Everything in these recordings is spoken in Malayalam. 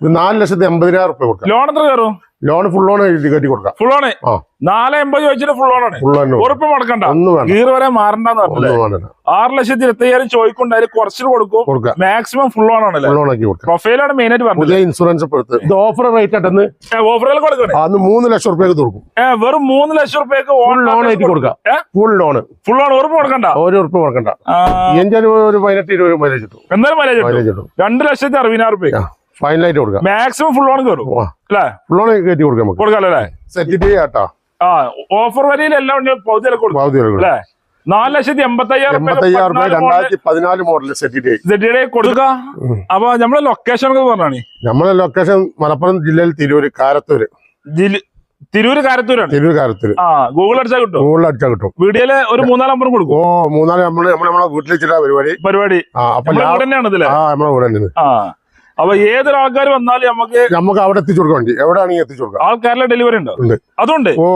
നാല് ലക്ഷത്തി എൺപതിനായിരം റുപ്യ കൊടുക്കാം. ലോൺ എത്ര കയറും? ലോൺ ഫുൾ ലോൺ എഴുതി കയറ്റി കൊടുക്കാം. ഫുൾ ആ. നാല് എൺപത് ചോദിച്ചിട്ട് ഫുൾ ലോണാണ് ഫുൾ ലോൺ ഉറപ്പ് മുടക്കണ്ട. ഗീറ് ഗീർ വരെ മാറണ്ടെന്ന് പറഞ്ഞു ആറ് ലക്ഷത്തി ഇരുപത്തയ്യായിരം ചോദിക്കൊണ്ട് അതിൽ കുറച്ചിട്ട് കൊടുക്കും. കൊടുക്കാം. മാക്സിമം ഫുൾ ലോൺ ആണ് ഫുൾ ലോൺ ആക്കി കൊടുക്കും. പ്രൊഫൈലാണ് മെയിൻ ആയിട്ട് പറഞ്ഞത്. ഇൻഷുറൻസ് എടുത്ത്. ഇത് ഓഫർ റേറ്റ് ആട്ടെന്ന് ഓഫറുകൾ കൊടുക്കണേ അന്ന് മൂന്ന് ലക്ഷം റുപ്യക്ക് കൊടുക്കും വെറും മൂന്ന് ലക്ഷം റുപ്യക്ക് ഫുൾ ലോൺ ആയിട്ട് കൊടുക്കാം. ഫുൾ ലോൺ ഫുൾ ലോൺ ഉറപ്പ് കൊടുക്കണ്ട ഒരു ഉറപ്പ് കൊടുക്കണ്ട എന്തായാലും എഞ്ചിന് ഒരു പതിനെട്ട് ഇരുപത് മൈലേജ് കിട്ടും. എന്തായാലും മൈലേജ് കിട്ടും. രണ്ട് ലക്ഷത്തി അറുപതിനായിരം റുപ്യ ഫൈനലായിട്ട് കൊടുക്കാം. മാക്സിമം ഫുൾ ഓൺ കയറും അല്ലേ? ഫുൾ കയറ്റി കൊടുക്കാം നമുക്ക്. കൊടുക്കാലോ അല്ലേ? സെറ്റ് ആ ഓഫർ വരിയിൽ എല്ലാം കൊടുക്കും. പകുതി കൊടുക്കാം. നാല് ലക്ഷത്തി എൺപത്തി എൺപത്തയ്യായിരം റുപ്യ രണ്ടായിരത്തി പതിനാല് മോഡൽ കൊടുക്ക. അപ്പൊ നമ്മളെ ലൊക്കേഷൻ ഒക്കെ പറഞ്ഞാണ്. നമ്മളെ ലൊക്കേഷൻ മലപ്പുറം ജില്ലയിൽ തിരൂര് കാരത്തൂര്. തിരൂര് കാരത്തൂരാണ്. തിരൂർ കാരത്തൂര്. ആ ഗൂഗിൾ അടിച്ചാൽ കിട്ടും. ഗൂഗിൾ അടിച്ചാൽ കിട്ടും. വീഡിയോയിൽ ഒരു മൂന്നാൽ നമ്പർ കൊടുക്കും. ഓ മൂന്നാൽ നമ്മൾ നമ്മൾ വീട്ടിൽ വെച്ചിട്ടാ പരിപാടി. പരിപാടി. ആ അപ്പൊ തന്നെയാണ് ഇതിൽ ആ നമ്മളെ ഇവിടെ തന്നെ ആ. അപ്പൊ ഏതൊരു ആൾക്കാർ വന്നാലും നമുക്ക് നമുക്ക് അവിടെ എത്തിച്ചു കൊടുക്കാൻ വേണ്ടി. എവിടെയാണെങ്കിൽ എത്തിച്ചു കൊടുക്കാം. ആൾക്കാരിലെ ഡെലിവറി ഉണ്ടോ. അതുണ്ട്? ഓ.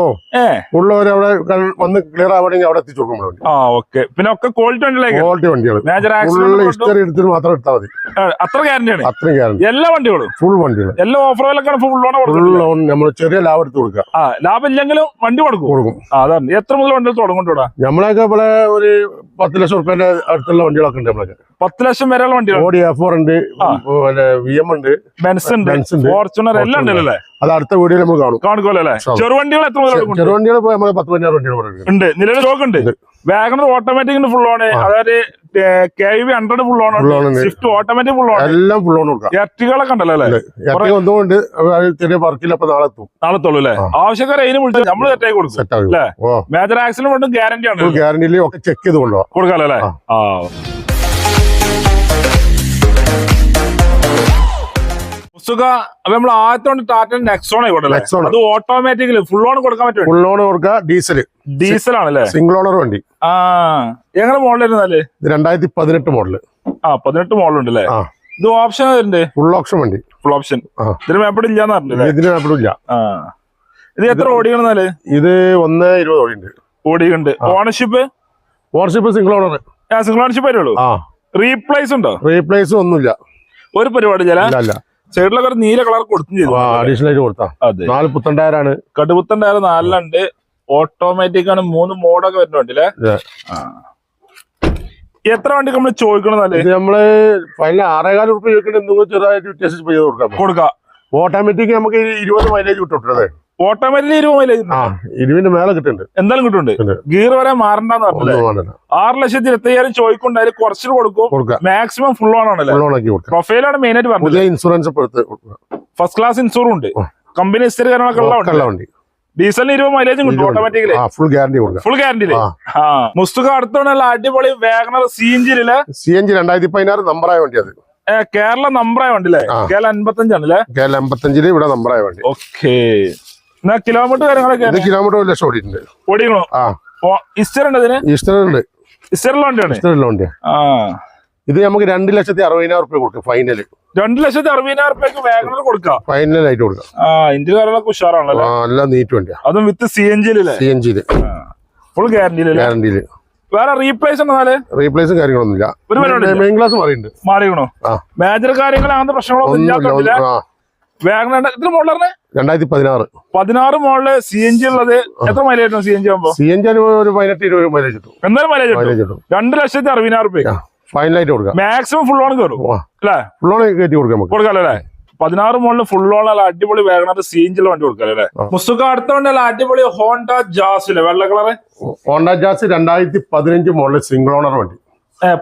ഏ. ഉള്ളവർ അവിടെ വന്ന് ക്ലിയർ ആവണമെങ്കിൽ അവിടെ എത്തിച്ചു കൊടുക്കാൻ വേണ്ടി. ആ ഓക്കെ പിന്നെ ഒക്കെ ക്വാളിറ്റി വണ്ടിയിലേക്ക് ക്വാളിറ്റി വണ്ടികൾ ഫുള്ള് ഹിസ്റ്ററി എടുത്തിട്ട് മാത്രം എടുത്താൽ മതി. അത്ര ഗ്യാരണ്ടിയാണ് അത്രയും ഗ്യാരണ്ടി എല്ലാ വണ്ടികളും? ഫുൾ വണ്ടികൾ എല്ലാ ഓഫറുകളൊക്കെ ഫുൾ ലോൺ ഫുൾ ലോൺ നമ്മൾ ചെറിയ ലാഭം എടുത്ത് കൊടുക്കുക. ആ ലാഭം ഇല്ലെങ്കിലും വണ്ടി കൊടുക്കും? കൊടുക്കും. അതാണ്. എത്ര മുതൽ വണ്ടികൾ തുടങ്ങുന്നുണ്ടോ നമ്മളൊക്കെ ഇവിടെ ഒരു പത്ത് ലക്ഷം റുപ്യന്റെ അടുത്തുള്ള വണ്ടികളൊക്കെ ഉണ്ട് നമ്മളൊക്കെ. പത്ത് ലക്ഷം വരെയുള്ള വണ്ടികൾ ഓടി എഫ് ഫോർ ഉണ്ട്. പിന്നെ വി എം ഉണ്ട്. ബെൻസ് ഉണ്ട്. ബെൻസ് ഉണ്ട്. ഫോർച്യൂണർ എല്ലാം ഉണ്ടല്ലേ? അല്ലേ അത് അടുത്ത വീഡിയോ നമ്മൾ കാണും. കാണുമല്ലോ അല്ലേ. ചെറുവണ്ടികൾ എത്ര മുതൽ ചെറുവണ്ടികൾ നമ്മൾ പത്ത് പതിനാറ് വണ്ടികൾ ഉണ്ട്. നിലവിൽ സ്റ്റോക്ക് ഉണ്ട്. Wagon WagonR automatic full on. അതായത് K V hundred full on Swift automatic full on എല്ലാം ഫുൾ ഓൺ കൊടുക്കാം. ഇരട്ടികളൊക്കെ ഉണ്ടല്ലോ അല്ലേ? ഒന്നുകൊണ്ട് ചെറിയ വർക്കിൽ അപ്പൊ നാളെ എത്തും. നാളത്തോളൂ അല്ലേ? ആ. ആവശ്യക്കാരെ അതിന് വിളിച്ചു നമ്മൾ സെറ്റായി കൊടുക്കും. സെറ്റ് അല്ലേ? ഓ. മേജർ ആക്സിഡന്റ് കൊണ്ടും ഗ്യാരണ്ടി ആണ്. ഗ്യാരണ്ടിയിൽ ഒക്കെ ചെക്ക് ചെയ്ത് കൊണ്ടുപോകാം കൊടുക്കാലോ അല്ലേ ആ. അപ്പൊ നമ്മൾ ആദ്യത്തെ ടാറ്റ നെക്സോൺ ആയിക്കോട്ടെ. അത് ഓട്ടോമാറ്റിക്കലി ഫുൾ ഓൺ കൊടുക്കാൻ പറ്റും ഫുൾ ഓൺ കൊടുക്കുക. ഡീസൽ ഡീസൽ ആണല്ലേ സിംഗിൾ ഓണർ വണ്ടി. ആ. എങ്ങനെ മോഡലായിരുന്നാൽ ഇത് രണ്ടായിരത്തി പതിനെട്ട് മോഡൽ ആ പതിനെട്ട് മോഡലുണ്ട് അല്ലേ? ഇത് ഓപ്ഷൻ വരുന്നുണ്ട് ഫുൾ ഓപ്ഷൻ വണ്ടി. Full option. ഇതിന് മേപ്പടി ഇല്ലാന്ന് പറഞ്ഞില്ലേ ഇതിന് മേപ്പടി ആ. ഇത് എത്ര ഓടിയാണെന്നാൽ ഇത് ഒന്ന് ഇരുപത് ഓടിയുണ്ട്. ഓടിയുണ്ട് ownership ownership single owner single ownership വരുള്ളൂ. റീപ്ലേസ് ഉണ്ടോ? റീപ്ലേസ് ഒന്നുമില്ല. ഒരു പരിപാടി ചില സൈഡിലൊക്കെ ഒരു നീല കളർ കൊടുത്തും ചെയ്തു. അഡീഷണൽ ആയിട്ട് കൊടുത്താ. അതെ. നാല് പുത്തണ്ടായിരാണ് കടുപ്പത്തുണ്ടായിരുന്നു നാലിലുണ്ട്. ഓട്ടോമാറ്റിക് ആണ് മൂന്ന് മോഡൊക്കെ വരുന്നുണ്ടല്ലേ. എത്ര വണ്ടി നമ്മൾ ചോദിക്കണമെന്നല്ലേ ഇത് നമ്മൾ ഫൈനൽ ആറേകാൽ റുപ്യ ചോദിക്കേണ്ട എന്തെങ്കിലും ചെറുതായിട്ട് വ്യത്യാസം ചെയ്ത് കൊടുക്കാം. കൊടുക്കാം. ഓട്ടോമാറ്റിക് നമുക്ക് ഇരുപത് മൈലേജ് കിട്ടുന്നത് ഓട്ടോമാറ്റിക് ഇരുപത് ആ ഇരുപതിന്റെ മേലെ കിട്ടുന്നുണ്ട്. എന്തായാലും കിട്ടുന്നുണ്ട്. ഉണ്ട്. ഗീർ വരെ മാറണ്ടെന്ന് പറഞ്ഞത് ആറ് ലക്ഷത്തി ഇരുപത്തയ്യായിരം ചോദിക്കുണ്ടായാലും കുറച്ചിട്ട് കൊടുക്കും. മാക്സിമം ഫുൾ ഓൺ ആണല്ലോ? പ്രൊഫൈലാണ് മെയിൻ ആയിട്ട് പറഞ്ഞത്. ഇൻഷുറൻസ് ഫസ്റ്റ് ക്ലാസ് ഇൻഷുറൻസ് ഉണ്ട്. കമ്പനി ഹിസ്റ്ററി കാര്യങ്ങളൊക്കെ ഒക്കെ ഡീസലിന് ഇരുപത് മൈലേജും കിട്ടും ഓട്ടോമാറ്റിക്കലി ഫുൾ ഗ്യാരണ്ടി കൊടുക്കാം ഫുൾ ഗ്യാരണ്ടി മുസ്തുക അടുത്തോണ്ടുള്ള അടിപൊളി വാഗണർ സി എഞ്ചിനിൽ സി ജി രണ്ടായിരത്തി പതിനാറ് നമ്പറായ വണ്ടി അത്. കേരള നമ്പറായ വണ്ടി അല്ലേ കേരള അൻപത്തഞ്ചാണല്ലേ കെ അമ്പത്തഞ്ചിൽ ഇവിടെ നമ്പറായ വണ്ടി. ഓക്കേ എന്നാ കിലോമീറ്റർ കാര്യങ്ങളൊക്കെ ഇത് കിലോമീറ്റർ ഒരു ലക്ഷം ഓടിയിട്ടുണ്ട്. ഓടിക്കണോ? ആ. ഇസ്റ്റർ ഉണ്ട് ഇതിന്? ഉണ്ട് ഇസ്റ്ററിലുള്ള വണ്ടിയാണ്? ഇഷ്ടമുള്ള വണ്ടിയാ ആ. ഇത് നമുക്ക് രണ്ട് ലക്ഷത്തി അറുപതിനായിരം റുപ്യ കൊടുക്കും ഫൈനൽ രണ്ട് ലക്ഷത്തി അറുപതിനായിരം റുപ്യക്ക് വാഗണർ കൊടുക്കാം? ഫൈനൽ ആയിട്ട് കൊടുക്കാം. ആ ഇന്ത്യ കാര്യങ്ങളൊക്കെ ഉഷാറാണല്ലോ ആ, എല്ലാം നീറ്റ് വണ്ടിയാ. അതും വിത്ത് സി എൻ ജിയിലല്ലേ സി എൻ ജിയിൽ ഫുൾ ഗ്യാരണ്ടിയിലല്ലേ ഗ്യാരണ്ടിയിൽ വേറെ റീപ്ലേസ് ഉണ്ടെന്നാൽ റീപ്ലേസും കാര്യങ്ങളൊന്നുമില്ല ഒരു മെയിൻ ക്ലാസ് മാറിയിട്ടുണ്ട്. മാറിയണോ. മേജർ കാര്യങ്ങൾ അങ്ങനത്തെ പ്രശ്നങ്ങളൊന്നും ഒന്നുമില്ല എത്ര മോഡലാണ് രണ്ടായിരത്തി പതിനാറ് പതിനാറ് മോഡൽ സി എൻ ജി ഉള്ളത് എത്ര മൈലേജ് സി എൻ ജി ആകുമ്പോ സി എൻ ജി ഒരു പതിനെട്ട് ഇരുപത് മൈലേജ് കിട്ടും. എന്തായാലും മൈലേജ് കിട്ടും? മൈലേജ് കിട്ടും. രണ്ട് ലക്ഷത്തി അറുപതിനായിരം റുപ്യ ഫൈനലായിട്ട് കൊടുക്കാം. മാക്സിമം ഫുൾ ഓൺ കയറും അല്ലേ? ഫുൾ ഓൺ കയറ്റി കൊടുക്കാം നമുക്ക്. കൊടുക്കാലോ അല്ലേ? പതിനാറ് മോളിൽ ഫുൾ ഓൺ അല്ല അടിപൊളി വാഗണർ സി എൻ ജിയിൽ വണ്ടി കൊടുക്കാം അല്ലേ. മുസ്തുക്ക അടുത്ത അടിപൊളി ഹോണ്ട ജാസിൽ വെള്ള കളറ്. ഹോണ്ട ജാസ് രണ്ടായിരത്തി പതിനഞ്ച് മോഡൽ സിംഗിൾ ഓണർ വണ്ടി.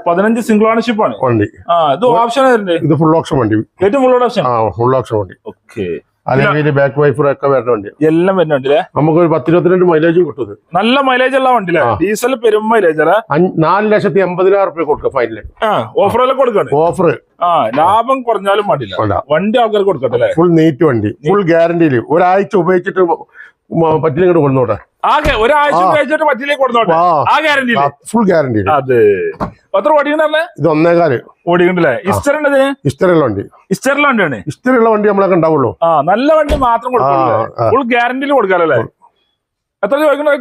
പതിനഞ്ച് സിംഗിൾ ഓണർഷിപ്പ് ആണ്. വണ്ടി. ആ ഇത് ഓപ്ഷൻ ഇത് ഫുൾ ഓപ്ഷൻ വണ്ടി. ഏറ്റവും ഫുൾ ഓപ്ഷൻ ആ ഫുൾ ഓപ്ഷൻ വണ്ടി. ഓക്കെ. അല്ലെങ്കിൽ ബാക്ക് വൈഫർ ഒക്കെ വരുന്ന വണ്ടി എല്ലാം വരുന്നുണ്ട് അല്ലേ നമുക്ക് ഒരു പത്ത് ഇരുപത്തിരണ്ട് മൈലേജും കിട്ടും നല്ല മൈലേജ് ഉള്ള വണ്ടി ഡീസൽ പെരും മൈലേജ് അല്ലേ? നാല് ലക്ഷത്തി എൺപതിനായിരം റുപ്യ കൊടുക്കുക ഫൈനൽ ഓഫറെല്ലാം കൊടുക്കാണ്. ഓഫർ ആ ലാഭം കുറഞ്ഞാലും വണ്ടി ആൾക്കാർ കൊടുക്കട്ടെ ഫുൾ നീറ്റ് വണ്ടി. ഫുൾ ഗ്യാരണ്ടിയിൽ ഒരാഴ്ച ഉപയോഗിച്ചിട്ട് പറ്റിലിങ്ങോട്ട് കൊണ്ടുപോട്ടെ ആകെ ഒരാഴ്ച കഴിച്ചിട്ട് പറ്റിലേക്ക് കൊടുത്തോട്ടെ ആ. ഗ്യാരണ്ടി ഫുൾ ഗ്യാരണ്ടിയിൽ അതെ. എത്ര ഓടിക്കണ്ടല്ലേ ഇത് ഒന്നേകാൽ. ഓടിക്കണ്ടല്ലേ ഇസ്റ്ററിന്റെ ഇതിന് ഇഷ്ടമുള്ള വണ്ടി. വണ്ടിയാണ്. വണ്ടി നമ്മളൊക്കെ ഉണ്ടാവുള്ളൂ. ആ നല്ല വണ്ടി മാത്രം. കൊടുക്കുള്ളൂ ഫുൾ ഗ്യാരണ്ടിയിൽ കൊടുക്കാലോ അല്ലേ? എത്ര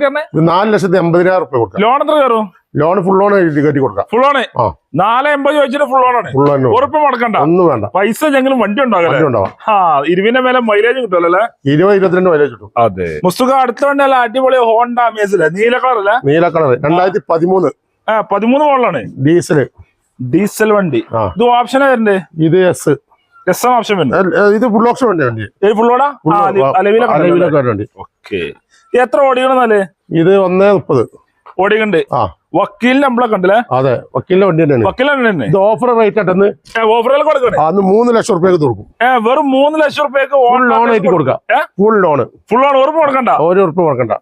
തന്നെ നാല് ലക്ഷത്തി എൺപതിനായിരം റുപ്യ കൊടുക്കാം. ലോൺ എത്ര കയറും? ലോൺ ഫുൾ ലോൺ എഴുതി കയറ്റി കൊടുക്കാം. Full loan. നാല് എൺപത് ചോദിച്ചിട്ട് ഫുൾ ലോണാണ് ഫുൾ ലോൺ ഉറപ്പ് മടക്കണ്ട. ഒന്നും വേണ്ട. പൈസ ഞങ്ങളും വണ്ടി ഉണ്ടാകും ഉണ്ടാവാം. ആ ഇരുവിന്റെ മേലെ മൈലേജ് കിട്ടുമല്ലോ ഇരുപത് ഇരുപത്തിരണ്ട് മൈലേജ് കിട്ടും. അതെ. മുസ്തുക അടുത്ത വണ്ടി അല്ല അടിപൊളി ഹോണ്ട അമേസിലെ നീല കളർ അല്ലേ? നീല കളർ രണ്ടായിരത്തി പതിമൂന്ന്. ആ പതിമൂന്ന് മോഡലാണ് ഡീസൽ ഡീസൽ വണ്ടി. ഇത് ഓപ്ഷനാ വരണ്ടേ ഇത് എസ് എസ് എം ഓപ്ഷൻ വരുന്നത് ഇത് ഫുൾ ഓപ്ഷൻ വണ്ടി. വണ്ടി ഫുള്ളോടാ അലവിലെ അലവിലൊക്കെ വണ്ടി ഓക്കെ. എത്ര ഓടിക്കണമെന്നല്ലേ ഇത് ഒന്നേ മുപ്പത്. ഓടിക്കണ്ട്. ആ. വക്കീലിന് നമ്മളെ കണ്ടില്ലേ അതെ വക്കീലിന്റെ വണ്ടി തന്നെയാണ്. വക്കീലാണ് തന്നെ. ഇത് ഓഫർ റേറ്റ് ആട്ടെന്ന് ഓഫറിൽ കൊടുക്കണേ അന്ന് മൂന്ന് ലക്ഷം റുപ്യക്ക് കൊടുക്കും. വെറും മൂന്ന് ലക്ഷം റുപ്യക്ക് ഫുൾ ലോൺ ആയിട്ട് കൊടുക്കാം. ഫുൾ ലോൺ ഫുൾ ലോൺ ഉറപ്പ് കൊടുക്കണ്ട? ഒരു ഉറപ്പ് കൊടുക്കണ്ട.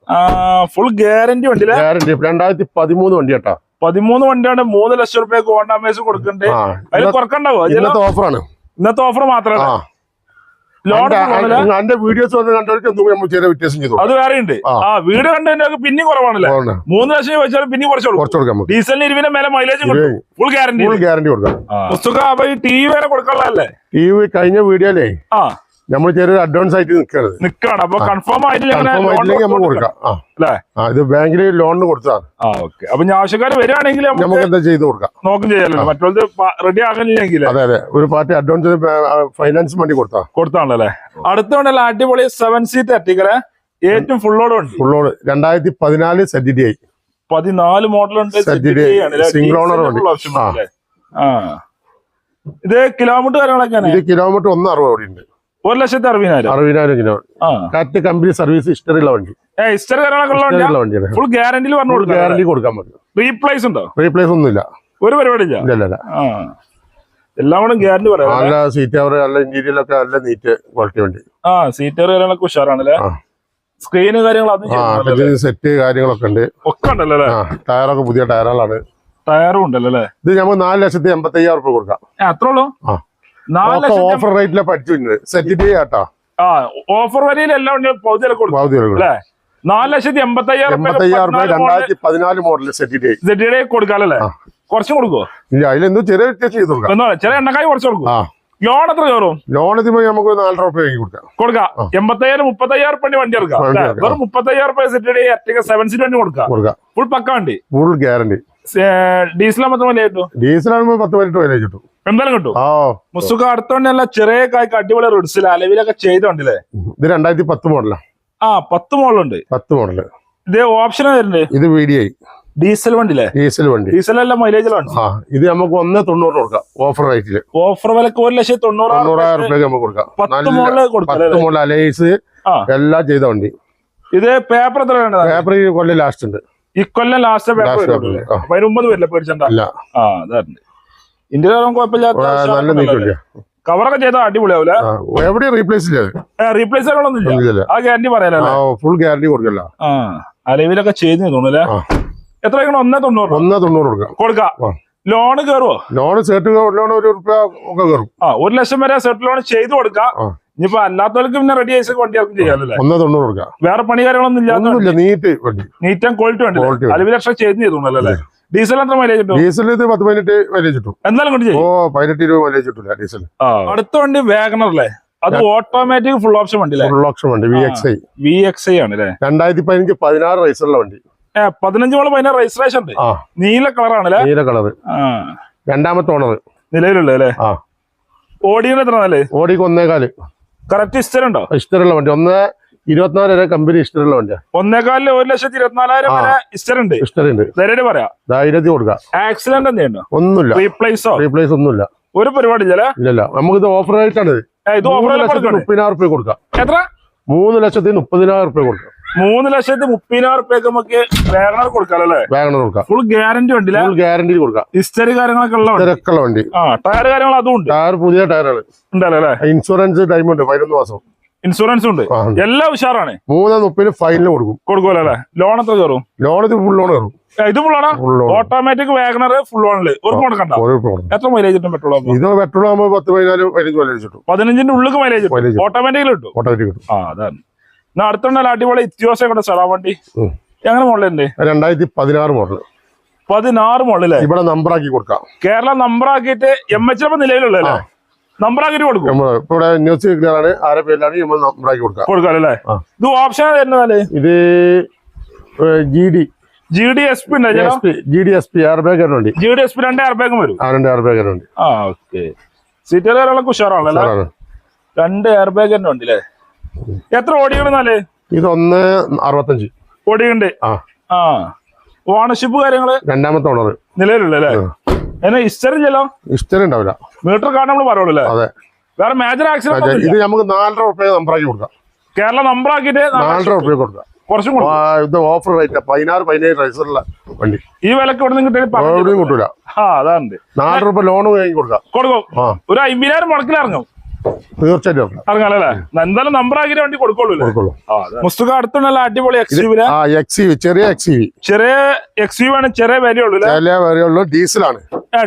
ഫുൾ ഗ്യാരണ്ടി വണ്ടി ഗ്യാരണ്ടി രണ്ടായിരത്തി പതിമൂന്ന് വണ്ടി കേട്ടാ. പതിമൂന്ന് വണ്ടിയാണ് മൂന്ന് ലക്ഷം റുപ്യക്ക് ഓണ്ടാമേസ് കൊടുക്കണ്ടേ. അതിൽ കുറക്കണ്ടാവോ? ഇന്നത്തെ ഓഫറാണ് ഇന്നത്തെ ഓഫർ മാത്രമല്ല എന്റെ വീഡിയോസ് വന്ന് കണ്ടവർക്ക് എന്തും നമ്മൾ ചെറിയ വ്യത്യാസം ചെയ്തു. അത് വേറെ ഉണ്ട്. ആ. വീഡിയോ വീട് കണ്ടതിനൊക്കെ പിന്നെയും കുറവാണല്ലേ? മൂന്ന് ലക്ഷം വെച്ചാൽ പിന്നെയും കുറച്ച് കൊടുക്കും കുറച്ച് കൊടുക്കാം നമുക്ക്. ഡീസലിന് ഇരുവിന്റെ മേലെ mileage full guarantee full guarantee കൊടുക്കാം. പുസ്തക അപ്പൊ ഈ ടി വി വരെ കൊടുക്കാനുള്ളതല്ലേ? ഈ കഴിഞ്ഞ വീഡിയോയിലേ ആ. നമ്മൾ ചെറിയൊരു അഡ്വാൻസ് ആയിട്ട് നിൽക്കരുത് നിൽക്കണം അപ്പൊ കൺഫേം ആയിട്ടില്ലെങ്കിൽ നമുക്ക് കൊടുക്കാം. ആ. ഇത് ബാങ്കിൽ ലോണിന് കൊടുത്തതാണ്. ഓക്കെ അപ്പൊ ആവശ്യക്കാർ വരികയാണെങ്കിൽ നമുക്ക് എന്താ ചെയ്ത് കൊടുക്കാം. നോക്കും ചെയ്യാലോ. മറ്റുള്ളത് റെഡി ആകുന്നില്ലെങ്കിൽ അതെ അതെ. ഒരു പാർട്ടി അഡ്വാൻസ് ഫൈനാൻസ് വേണ്ടി കൊടുത്താ. കൊടുത്താണല്ലേ അടുത്തോണ്ടല്ല അടിപൊളി സെവൻ സീറ്റ് എത്തിക്കലെ? ഏറ്റവും ഫുള്ളോട് ഉണ്ട് ഫുൾ ലോൺ രണ്ടായിരത്തി പതിനാല് സെറ്റ് ഡി ഐ പതിനാല് മോഡലുണ്ട് ആയി സിംഗിൾ ഓണർ. ആ. ഇത് കിലോമീറ്റർ കാര്യങ്ങളൊക്കെയാണ് ഇത് കിലോമീറ്റർ ഒന്ന് അറുപത് ഉണ്ട്. ഒരു ലക്ഷത്തി അറുപതിനായിരം. അറുപതിനായിരം കിലോ. കാറ്റ് കമ്പനി സർവീസ് ഹിസ്റ്ററിയുള്ള വണ്ടി. ഹിസ്റ്ററി ഫുൾ ഗ്യാരണ്ടിയിൽ പറഞ്ഞു കൊടുക്കാം ഗ്യാരണ്ടി കൊടുക്കാൻ പറ്റും. റീപ്ലേസ് ഉണ്ടോ? റീപ്ലേസ് ഒന്നുമില്ല. ഒരു പരിപാടി ഇല്ല? എല്ലാം കൂടെ ഗ്യാരണ്ടി പറയാം നല്ല സീറ്റ് കവർ നല്ല ഇന്റീരിയലൊക്കെ നല്ല നീറ്റ് ക്വാളിറ്റി വണ്ടി. ആ സീറ്റർ കാര്യങ്ങളൊക്കെ ഉഷാറാണല്ലേ. സ്ക്രീന് കാര്യങ്ങൾ? സെറ്റ് കാര്യങ്ങളൊക്കെ ഉണ്ട്. ഒക്കെ ഉണ്ടല്ലോ ടയറൊക്കെ പുതിയ ടയറുകളാണ്. ടയറും ഉണ്ടല്ലോ അല്ലേ? ഇത് ഞമ്മക്ക് നാല് ലക്ഷത്തി എൺപത്തി അയ്യായിരം റുപ്യ കൊടുക്കാം അത്രേ ഉള്ളൂ? ആ. ഓഫർ റേറ്റിലെ പഠിച്ചു സെറ്റ് ആട്ടാ. ആ ഓഫർ വരിയിൽ എല്ലാം ഉണ്ട് കൊടുക്കും. അല്ലേ? നാല് ലക്ഷത്തി എൺപത്തി അയ്യായിരം എൺപത്തി അയ്യായിരം രണ്ടായിരത്തി പതിനാല് മോഡൽ സെറ്റ് ഡി കൊടുക്കാല്ലേ കുറച്ചും ഇല്ല അതിലെന്തോ ചെറിയ വ്യത്യാസം ചെയ്ത് കൊടുക്കാം. ചെറിയ എണ്ണക്കായി കുറച്ച് കൊടുക്കും. ലോൺ എത്ര കയറും? ലോൺ ഇതിപ്പോ നമുക്ക് നാല് രൂപ വാങ്ങി കൊടുക്കാം. കൊടുക്കാം. എൺപത്തയ്യായിരം മുപ്പത്തയ്യായിരം പണി വണ്ടി എടുക്കാം. വെറും മുപ്പത്തയ്യായിരം സെറ്റിയുടെ സെവൻ സീറ്റ് വണ്ടി കൊടുക്കാം. കൊടുക്കാം. ഫുൾ പക്ക വണ്ടി. ഫുൾ ഗ്യാരണ്ടി ഡീസൽ മൊത്തം വണ്ടി കിട്ടും? പത്ത് പതിനെട്ട് വില കിട്ടും. എന്തായാലും കിട്ടും? ആ. മുസുഖ അടുത്തോണ്ടല്ല ചെറിയ കായ്ക്ക് അടിപൊളി റിഡ്സിൽ അലവിലൊക്കെ ചെയ്തോണ്ടല്ലേ? ഇത് രണ്ടായിരത്തി പത്ത് മോഡലാ. ആ പത്ത് മോഡലുണ്ട്. പത്ത് മോഡൽ. ഇത് ഓപ്ഷൻ വരുന്നുണ്ട്? ഇത് വി ഡി ഐ ഡീസൽ വണ്ടിയില്ലേ? ഡീസൽ വണ്ടി. ഡീസൽ അല്ല മൈലേജ് ആ ഇത് നമുക്ക് ഒന്ന് തൊണ്ണൂറ് കൊടുക്കാം ഓഫർ റേറ്റിൽ. ഓഫർ വിലക്ക് ഒരു ലക്ഷത്തി തൊണ്ണൂറായിരം റുപ്യക്ക് നമുക്ക് കൊടുക്കാം. പത്ത് മോഡൽ അലൈസ് എല്ലാം ചെയ്ത വണ്ടി. ഇത് പേപ്പർ എത്ര പേപ്പർ ഈ കൊല്ലം ലാസ്റ്റ് ഉണ്ട്. ഇക്കൊല്ലം ലാസ്റ്റ് പേപ്പർ പേരില്ല പേടിച്ചാ വരുള്ളൂ അതിന് മുമ്പ് വരില്ല പേടിച്ചണ്ട ഇല്ല. ആ അതായിരുന്നു ഇന്ത്യയിലും കുഴപ്പമില്ലാത്ത കവറൊക്കെ ചെയ്താൽ അടിപൊളിയാവില്ല എവിടെ റീപ്ലേസ് റീപ്ലേസ് ആ ഗ്യാരണ്ടി ഫുൾ ഗ്യാരണ്ടി കൊടുക്കല്ല ആ അലവിലൊക്കെ ചെയ്ത് തോന്നുന്നല്ലേ. എത്ര ഒന്നേ തൊണ്ണൂറ് ഒന്നേ തൊണ്ണൂറ് കൊടുക്കാം. കൊടുക്കാം. ആ. ലോണ് കയറുവോ ലോൺ ഒരു റുപ്യ ഒക്കെ കയറും ആ ഒരു ലക്ഷം വരെ സെറ്റ് ലോൺ ചെയ്ത് കൊടുക്കാം. ഇനിയിപ്പോ അല്ലാത്തവർക്ക് പിന്നെ റെഡി ആയി വണ്ടി ആർക്കും ചെയ്യാമല്ലേ ഒന്ന് തൊണ്ണൂറ് കൊടുക്കാം. വേറെ പണി കാര്യങ്ങളൊന്നും ഇല്ലാത്ത ഒന്നുമില്ല നീറ്റ് വണ്ടി. നീറ്റ് ആൻഡ് ക്വാളിറ്റി വണ്ടി. ഉണ്ട് ഉണ്ട്. ചേഞ്ച് ലക്ഷം ചെയ്ത് ചെയ്തോന്നല്ലേ ഡീസൽ എത്ര മൈലേജ് കിട്ടും? ഡീസൽ ഇത് പത്ത് പതിനെട്ട് മൈലേജ് കിട്ടും. എന്തായാലും കൊണ്ട് ഓ പതിനെട്ട് ഇരുപത് മൈലേജ് കിട്ടില്ല ഡീസൽ അടുത്ത വണ്ടി വേഗണർ അല്ലേ? അത് ഓട്ടോമാറ്റിക് ഫുൾ ഓപ്ഷൻ വണ്ടി ഫുൾ ഓപ്ഷൻ വണ്ടി V X I V X I ആണ് അല്ലേ? രണ്ടായിരത്തി പതിനഞ്ച് പതിനാറ് റൈസറുള്ള വണ്ടി. പതിനഞ്ച് മോൾ പതിനാറ് രജിസ്ട്രേഷൻ ഉണ്ട്. നീല കളറാണല്ലേ നീല കളർ രണ്ടാമത്തെ ഓണർ നിലവിലുള്ള അല്ലേ ഓടിയുടെ എത്ര നല്ലേ ഓടിക്ക് ഒന്നേകാൽ. കറക്റ്റ് ഇസ്റ്റർ ഉണ്ടോ ഇഷ്ടമുള്ള വണ്ടി. ഒന്ന് ഇരുപത്തിനാല് വരെ കമ്പനി ഇഷ്ടമുള്ള വണ്ടിയാ. ഒന്നേകാലിൽ ഒരു ലക്ഷത്തി ഇരുപത്തിനാലായിരം. വരെ ഉണ്ട് ഇഷ്ടമുണ്ട്. ധൈര്യം പറയാം. ധൈര്യത്തിൽ കൊടുക്കാം. ആക്സിഡന്റ് എന്തെയുണ്ടോ? ഒന്നുമില്ല. റീപ്ലേസോ റീപ്ലേസ് ഒന്നുമില്ല. ഒരു പരിപാടി ഇല്ല നമുക്ക് ഇത് ഓഫർ ആയിട്ടാണ് ഇത്. ഓഫർ മുപ്പതിനായിരം റുപ്യ കൊടുക്കാം. എത്ര? മൂന്ന് ലക്ഷത്തി മുപ്പതിനായിരം റുപ്യ കൊടുക്കും. മൂന്ന് ലക്ഷത്തി മുപ്പതിനായിരം റുപ്യക്ക് നമുക്ക് വേഗണർ കൊടുക്കാം അല്ലേ? വാഗണർ കൊടുക്കാം. ഫുൾ ഗ്യാരണ്ടി വണ്ടി ഫുൾ ഗ്യാരണ്ടി കൊടുക്കാം. ഹിസ്റ്ററി കാര്യങ്ങളൊക്കെ ഉള്ള തിരക്കുള്ള വണ്ടി. ആ ടയർ കാര്യങ്ങൾ അതും ഉണ്ട്. ടയർ പുതിയ ടയറാണ് ഉണ്ടല്ലോ അല്ലേ? ഇൻഷുറൻസ് ടൈം ഉണ്ട് പതിനൊന്ന് മാസം. ഇൻഷുറൻസ് ഉണ്ട്. എല്ലാം ഉഷാറാണ്. മൂന്ന് മുപ്പതിന് ഫൈനൽ കൊടുക്കും. കൊടുക്കുമല്ലോ അല്ലെ? ലോൺ എത്ര കയറും? ലോൺ ഇത് ഫുൾ ലോൺ കയറും. ഇത് ഫുള്ളാണ് ഫുൾ ആണ് ഓട്ടോമാറ്റിക് വാഗണർ ഫുൾ ഓണിൽ ഒരു കൊടുക്കണ്ട എത്ര മൈലേജ് കിട്ടും പെട്രോൾ ഇത് പെട്രോൾ ആകുമ്പോൾ പത്ത് പതിനാല് മൈലേജ് മൈലേജ് കിട്ടും. പതിനഞ്ചിന്റെ ഉള്ളിൽ മൈലേജ് ഓട്ടോമാറ്റിക്കലി കിട്ടും. ഓട്ടോമാറ്റിക് കിട്ടും. ആ അതാണ്. എന്നാ അടുത്തുണ്ടല്ലോ അടിപൊളി ഇത്യോസം കൂടെ സ്ഥലം വണ്ടി. എങ്ങനെ ഉണ്ട്? രണ്ടായിരത്തി പതിനാറ് മോഡൽ പതിനാറ് മോഡലേ ഇവിടെ നമ്പർ ആക്കി കൊടുക്കാം. കേരള നമ്പർ ആക്കിയിട്ട് എം എച്ച് നിലവിലുള്ളല്ലേ കൊടുക്കും. നമ്മൾ ഇവിടെ ന്യൂസ് ക്ലിയർ ആണ്. ആരെ പേരിലാണ് നമ്മൾ കൊടുക്കാം കൊടുക്കാം അല്ലേ. ഇത് ഓപ്ഷൻ തരുന്നതല്ലേ ഇത് G D G D S P ഉണ്ട് S P G D S P air bag ഉണ്ട്. ജി ഡി എസ് പി രണ്ട് എയർ ബാഗും വരും. ആ രണ്ട് എയർ ബാഗ് ഉണ്ട്. ആ ഓക്കെ. സീറ്റുകൾ കാര്യങ്ങളൊക്കെ ഉഷാറാണല്ലോ രണ്ട് എയർ ബാഗ് തന്നെ ഉണ്ട് അല്ലേ എത്ര ഓടിക്കണെന്നാൽ ഇത് ഒന്ന് അറുപത്തഞ്ച്. ഓടിയുണ്ട് ആ. ആ. ഓണർഷിപ്പ് കാര്യങ്ങൾ? രണ്ടാമത്തെ ഓണർ നിലവിലുള്ള അല്ലേ എന്നാ ഇസ്റ്ററില്ലല്ലോ ഇഷ്ടം ഉണ്ടാവില്ല. മീറ്റർ കാർഡ് നമ്മൾ പറയുള്ളൂ അല്ലേ? അതെ. വേറെ മേജർ ആക്സിഡന്റ് അതെ, ഇത് നമുക്ക് നാലര റുപ്യ നമ്പറാക്കി കൊടുക്കാം. കേരള നമ്പർ ആക്കിയിട്ട് നാലര റുപ്യ കൊടുക്കാം. കുറച്ചും ഇത് ഓഫർ റേറ്റ് പതിനാറ് പതിനേഴ് റൈസറുള്ള വണ്ടി. ഈ വിലക്ക് ഇവിടെ നിന്ന് കിട്ടിയ എവിടെയും കിട്ടൂല. ആ അതാണ് നാല് രൂപ ലോൺ കൊടുക്കാം. കൊടുക്കും. ഒരു അമ്പതിനായിരം മുടക്കിൽ ഇറങ്ങും. തീർച്ചയായിട്ടും. ഇറങ്ങാലല്ലേ? എന്തായാലും നമ്പർ വണ്ടി കൊടുക്കുള്ളൂ മുസ്തുക അടുത്തുള്ള അടിപൊളി എക്സ് ചെറിയ എക്സ് ചെറിയ എക്സ് യു ആണ് ചെറിയ വില ഉള്ളൂ അല്ലേ? ചില വരെയുള്ള ഡീസലാണ്.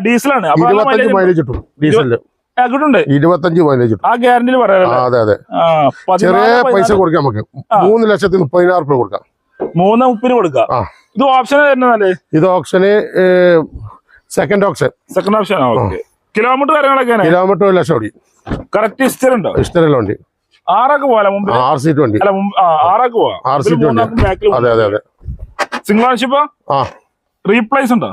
ഡീസലാണ്. ഇരുപത്തഞ്ച്. മൈലേജ് കിട്ടും ഡീസലിൽ. ഇരുപത്തഞ്ച് മൈലേജ് ആ ഗ്യാരണ്ടിയിൽ ആ അതെ അതെ. ചെറിയ പൈസ കൊടുക്കാം നമുക്ക്. മൂന്ന് ലക്ഷത്തി മുപ്പതിനായിരം റുപ്യ കൊടുക്കാം. മൂന്ന് മുപ്പതിന് കൊടുക്കാം ഇത് ഓപ്ഷൻ തരുന്നതല്ലേ ഇത് ഓപ്ഷന് second option second option kilometre കാര്യങ്ങളൊക്കെ കിലോമീറ്റർ ഒരു ലക്ഷം ഓടി കറക്റ്റ് ഹിസ്റ്ററി ഉണ്ടോ. ഇഷ്ടമുള്ള വണ്ടി ആറൊക്കെ പോകാം മുമ്പിൽ ആറ് സീറ്റ് വണ്ടി. അല്ല മുമ്പ് ആ ആറൊക്കെ പോവാം. ആറ് സീറ്റ് വണ്ടി. ബാക്കിൽ അതെ അതെ അതെ സിംഗിൾ ആ? റീപ്ലേസ് ഉണ്ടോ?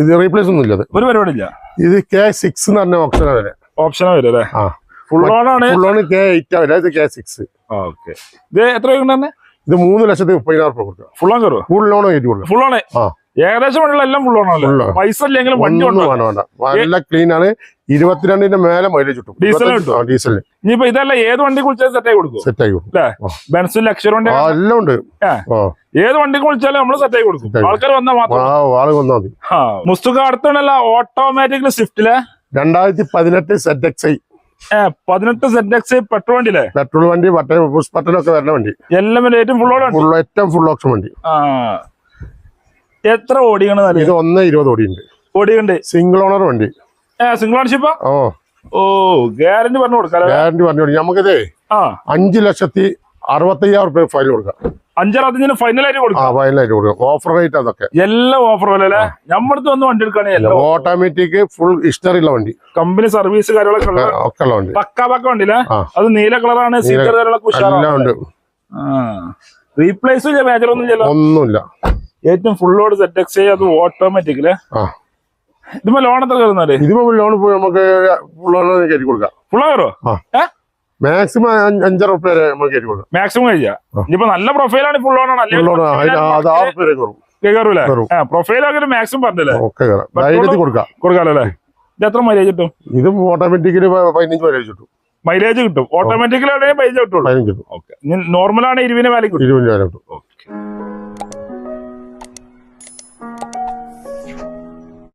ഇത് റീപ്ലേസ് ഒന്നും ഇല്ല ഇത്. ഒരു പരിപാടി ഇല്ല ഇത് കെ സിക്സ് എന്ന് പറഞ്ഞ ഓപ്ഷനാണ് വരെ ഓപ്ഷൻ വരും അല്ലേ? ആ. ഫുൾ ഓൺ ആണ്? ഫുൾ ഓൺ കെ എയ്റ്റ് വരെ ഇത് കെ സിക്സ് ഓക്കെ ഇത് എത്ര തന്നെ ഇത് മൂന്ന് ലക്ഷത്തി മുപ്പതിനായിരം ഫുൾ ഓൺ കയറുമോ ഫുൾ ലോൺ കയറ്റി കൊടുക്കാം ഫുൾ ഓൺ ആ. ഏകദേശം വണ്ടികൾ എല്ലാം on. പൈസ ഇല്ലെങ്കിലും വണ്ടി വേണ്ട വേണ്ട. നല്ല ക്ലീൻ ആണ്. ഇരുപത്തിരണ്ടിന്റെ മേലെ മൈലേജ് കിട്ടും. Diesel ഇരുപത്തഞ്ച്- കിട്ടും? ഡീസലിന് ഇനിയിപ്പോ ഇതല്ല ഏത് വണ്ടി കുളിച്ചാലും സെറ്റ് ആയി കൊടുക്കും സെറ്റ് ആയി കൊടുക്കും. ബെൻസിൽ ലക്ഷർ വണ്ടി എല്ലാം ഉണ്ട്. ഏത് വണ്ടി കുളിച്ചാലും നമ്മൾ സെറ്റ് ആയി കൊടുക്കും. ആൾക്കാർ വന്നാൽ മാത്രം ആൾ വന്നാൽ മതി. മുസ്തുക അടുത്തുണ്ടല്ല ഓട്ടോമാറ്റിക് സ്വിഫ്റ്റിൽ രണ്ടായിരത്തി പതിനെട്ട് സെറ്റ് എക്സ് ഐ പതിനെട്ട് സെറ്റ് എക്സ് പെട്രോൾ വണ്ടിയിലെ പെട്രോൾ വണ്ടി ബട്ടൺ പുഷ് ബട്ടനൊക്കെ വരുന്ന വണ്ടി. എല്ലാം ഏറ്റവും ഫുൾ ഏറ്റവും ഫുൾ ഓപ്ഷൻ വണ്ടി. എത്ര ഓടിയാണ് ഇത് ഒന്ന് ഇരുപത് ഓടിയുണ്ട്. ഓടിയുണ്ട്. സിംഗിൾ ഓണർ വണ്ടി. സിംഗിൾ ഓണർഷിപ്പ് ഓ. ഓ ഗ്യാരണ്ടി പറഞ്ഞു കൊടുക്കാം ഗ്യാരണ്ടി പറഞ്ഞു കൊടുക്കും. നമുക്കിതേ അഞ്ചു ലക്ഷത്തി അറുപത്തയ്യായിരം റുപ്യ ഫൈൻ കൊടുക്കാം. അഞ്ചറുപത്തഞ്ചിന് ഫൈനൽ ആയിട്ട് ആ കൊടുക്കാം ഫൈനലായിട്ട് കൊടുക്കാം. ഓഫർ റേറ്റ് അതൊക്കെ. എല്ലാം ഓഫർ അല്ലേ? നമ്മടുത്ത് വന്ന് വണ്ടി എടുക്കുകയാണെങ്കിൽ ഓട്ടോമാറ്റിക് ഫുൾ ഹിസ്റ്ററി ഉള്ള വണ്ടി. കമ്പനി സർവീസ് കാര്യങ്ങളൊക്കെ ഒക്കെ ഉള്ള വണ്ടി. പക്ക പക്ക വണ്ടിയില്ലേ അത് നീല കളറാണ് സീറ്റർ കാര്യങ്ങളൊക്കെ ഉണ്ട്. റീപ്ലേസ് മേജർ ഒന്നും ഒന്നുമില്ല. ഏറ്റവും ഫുള്ളോട് സെറ്റ് എക്സ് അത് ഓട്ടോമാറ്റിക്കൽ ഇതിപ്പോ ലോൺ എത്ര കയറുന്നാൽ ഇതിപ്പോ ലോൺ പോയി നമുക്ക് കയറ്റി കൊടുക്കാം. ഫുൾ കയറോ മാക്സിമം അഞ്ചര റുപ്യ വരെ നമുക്ക് കയറ്റി കൊടുക്കാം. മാക്സിമം കഴിച്ചാ ഇനിയിപ്പോ നല്ല പ്രൊഫൈലാണ് ഫുൾ ലോൺ ആണ്. കയറൂലേ? പ്രൊഫൈൽ ആക്കി മാക്സിമം പറഞ്ഞല്ലേ? ഒക്കെ കയറാം. ധൈര്യത്തിൽ കൊടുക്കാം. കൊടുക്കാലോ അല്ലേ? ഇത് എത്ര മൈലേജ് കിട്ടും? ഇത് ഓട്ടോമാറ്റിക്കലി പതിനഞ്ച് മൈലേജ് കിട്ടും. മൈലേജ് കിട്ടും. പൈസ പതിനഞ്ച് നോർമലാണ് വില കിട്ടും. ഇരുപതിന് വരെ കിട്ടും.